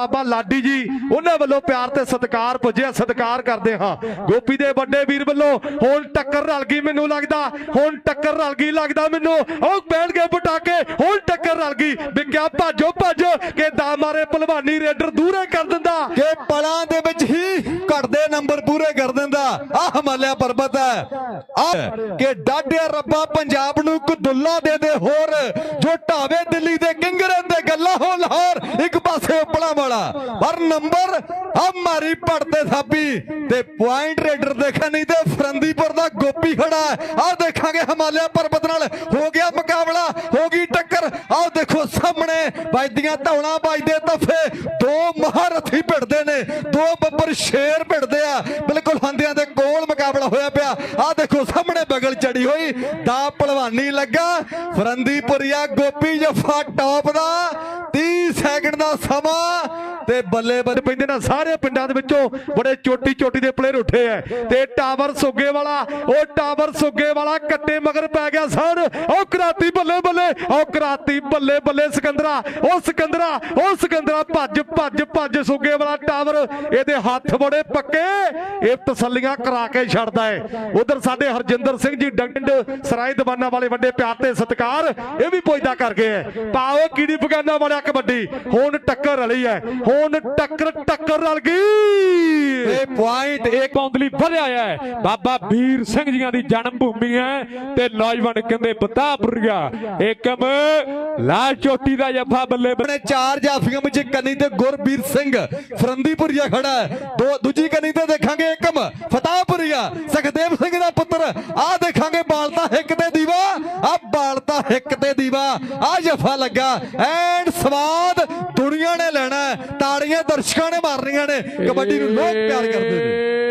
ਬਾਬਾ ਲਾਡੀ ਜੀ, ਉਹਨਾਂ ਵੱਲੋਂ ਪਿਆਰ ਤੇ ਸਤਿਕਾਰ ਪੁੱਜਿਆ, ਸਤਿਕਾਰ ਕਰਦੇ ਹਾਂ। ਗੋਪੀ ਦੇ ਵੱਡੇ ਵੀਰ ਵੱਲੋਂ ਹੁਣ ਟੱਕਰ ਰਲ ਗਈ ਮੈਨੂੰ ਲੱਗਦਾ, ਹੁਣ ਟੱਕਰ ਰਲ ਗਈ ਲੱਗਦਾ ਮੈਨੂੰ। ਉਹ ਬੈਠ ਗਏ ਪਟਾਕੇ, ਹੁਣ ਟੱਕਰ ਰਲ ਗਈ। ਵਿਕਿਆ ਭਾਜੋ, ਭੱਜ, ਕੇ ਦਾ ਮਾਰੇ ਭਲਵਾਨੀ ਰੇਡਰ ਦੂਰੇ ਕਰ ਦਿੰਦਾ। ਕਿ ਪਲਾਂ ਦੇ ਵਿੱਚ ਹੀ ਘਟਦੇ ਨੰਬਰ ਪੂਰੇ ਕਰ ਦਿੰਦਾ ਆ ਹਿਮਾਲਿਆ ਪਰਬਤ ਹੈ। ਆ ਕਿ ਡਾਢਿਆ ਰੱਬਾ ਪੰਜਾਬ ਨੂੰ ਇੱਕ ਦੁੱਲਾ ਦੇ ਦੇ ਹੋਰ, ਜੋ ਢਾਵੇ ਦਿੱਲੀ ਹੋ ਇੱਕ ਪਾਸੇ ਉਪਲਾ ਵਾਲਾ। ਪਰ ਨੰਬਰ ਆ ਮਾਰੀ ਪੜਦੇ ਥਾਪੀ ਤੇ ਪੁਆਇੰਟ ਰੇਡਰ ਦੇਖਣ ਨਹੀਂ ਤੇ ਫਰੰਦੀਪੁਰ ਦਾ ਗੋਪੀ ਖੜਾ ਆ ਦੇਖਾਂਗੇ ਹਿਮਾਲਿਆ ਪਰਬਤ ਨਾਲ। ਹੋ ਗਿਆ ਮੁਕਾਬਲਾ, ਹੋ ਗਈ ਟੱਕਰ। ਆਹ ਦੇਖੋ ਸਾਹਮਣੇ ਵੱਜਦੀਆਂ ਧੌਣਾ ਵੱਜਦੇ ਤਫੇ। ਦੋ ਮਹਾਰਥੀ ਭਿੜਦੇ ਨੇ, ਦੋ ਬੱਬਰ ਸ਼ੇਰ ਭਿੜਦੇ ਆ। ਬਿਲਕੁਲ ਹੰਦਿਆਂ ਦੇ ਕੋਲ ਮੁਕਾਬਲਾ ਹੋਇਆ ਪਿਆ। ਆਹ ਦੇਖੋ ਸਾਹਮਣੇ ਬਗਲ ਚੜੀ ਹੋਈ। ਦਾ ਪਹਿਲਵਾਨੀ ਲੱਗਾ। ਫਰੰਦੀਪੁਰੀਆ ਗੋਪੀ ਜਫਾ ਟੌਪ ਦਾ। 30 ਦਾ ਸਮਾਂ ਤੇ ਬੱਲੇ ਬੱਲੇ ਪੈਂਦੇ ਨਾ ਸਾਰੇ ਪਿੰਡਾਂ ਦੇ ਵਿੱਚੋਂ ਬੜੇ ਚੋਟੀ ਚੋਟੀ ਦੇ ਪਲੇਅਰ ਉੱਠੇ ਐ। ਤੇ ਟਾਵਰ ਸੁੱਗੇ ਵਾਲਾ, ਉਹ ਟਾਵਰ ਸੁੱਗੇ ਵਾਲਾ ਕੱਟੇ ਮਗਰ ਪੈ ਗਿਆ ਸਣ। ਉਹ ਕਰਾਤੀ ਬੱਲੇ ਬੱਲੇ, ਉਹ ਕਰਾਤੀ ਬੱਲੇ ਬੱਲੇ ਸਿਕੰਦਰਾ। ਉਹ ਸਿਕੰਦਰਾ ਉਹ ਸਿਕੰਦਰਾ ਭੱਜ ਭੱਜ ਭੱਜ ਸੁੱਗੇ ਵਾਲਾ ਟਾਵਰ। ਇਹਦੇ ਹੱਥ ਬੜੇ ਪੱਕੇ। ਇਹ ਤਸੱਲੀਆਂ ਕਰਾ ਕੇ ਛੱਡਦਾ ਏ ਉਧਰ ਸਾਡੇ ਹਰਜਿੰਦਰ ਸਿੰਘ ਜੀ ਡੰਡ ਸਰਾਏ ਦਵਾਨਾ ਵਾਲੇ ਵੱਡੇ ਪਿਆਰ ਤੇ ਸਤਿਕਾਰ, ਇਹ ਵੀ ਪੁੱਜਦਾ ਕਰ ਗਏ ਪਾਓ ਕੀੜੀ ਬਗਾਨਾ ਵਾਲਾ ਕਬੱਡੀ। ਹੁਣ ਟੱਕਰ ਰਲੀ ਹੈ ਹੁਣ ਟੱਕਰ ਟੱਕਰ ਰਲ ਗਈ। ਤੇ ਪੁਆਇੰਟ ਇੱਕ ਕੌਂਦਲੀ ਵਧਿਆ ਹੈ। ਬਾਬਾ ਵੀਰ ਸਿੰਘ ਜੀਆਂ ਦੀ ਜਨਮ ਭੂਮੀ ਹੈ ਤੇ ਨੌਜਵਾਨ ਕਹਿੰਦੇ ਬਤਾਪੁਰੀਆ ਏਕਮ ਲਾਲ ਚੋਟੀ ਦਾ ਜਫਾ ਬੱਲੇ ਆਪਣੇ ਚਾਰ ਜਾਫੀਆਂ ਵਿੱਚ ਕੰਨੀ ਤੇ ਗੁਰਬੀਰ ਸਿੰਘ ਫਰੰਦੀਪੁਰੀਆ ਖੜਾ ਹੈ। ਦੋ ਦੂਜੀ ਕੰਨੀ ਤੇ ਦੇਖਾਂਗੇ ਏਕਮ ਫਤਾਹਪੁਰੀਆ ਸੁਖਦੇਵ ਸਿੰਘ ਦਾ ਪੁੱਤਰ ਆਹ ਦੇਖਾਂਗੇ ਬਾਲਤਾ ਹਿੱਕ ਤੇ ਦੀਵਾ ਆਹ ਇੱਕ ਤੇ ਦੀਵਾ ਆਹ ਜਫਾ ਲੱਗਾ। ਐਂਡ ਸਵਾਦ ਦੁਨੀਆ ਨੇ ਲੈਣਾ ਤਾੜੀਆਂ ਦਰਸ਼ਕਾਂ ਨੇ ਮਾਰਨੀਆਂ ਨੇ। ਕਬੱਡੀ ਨੂੰ ਲੋਕ ਪਿਆਰ ਕਰਦੇ ਨੇ।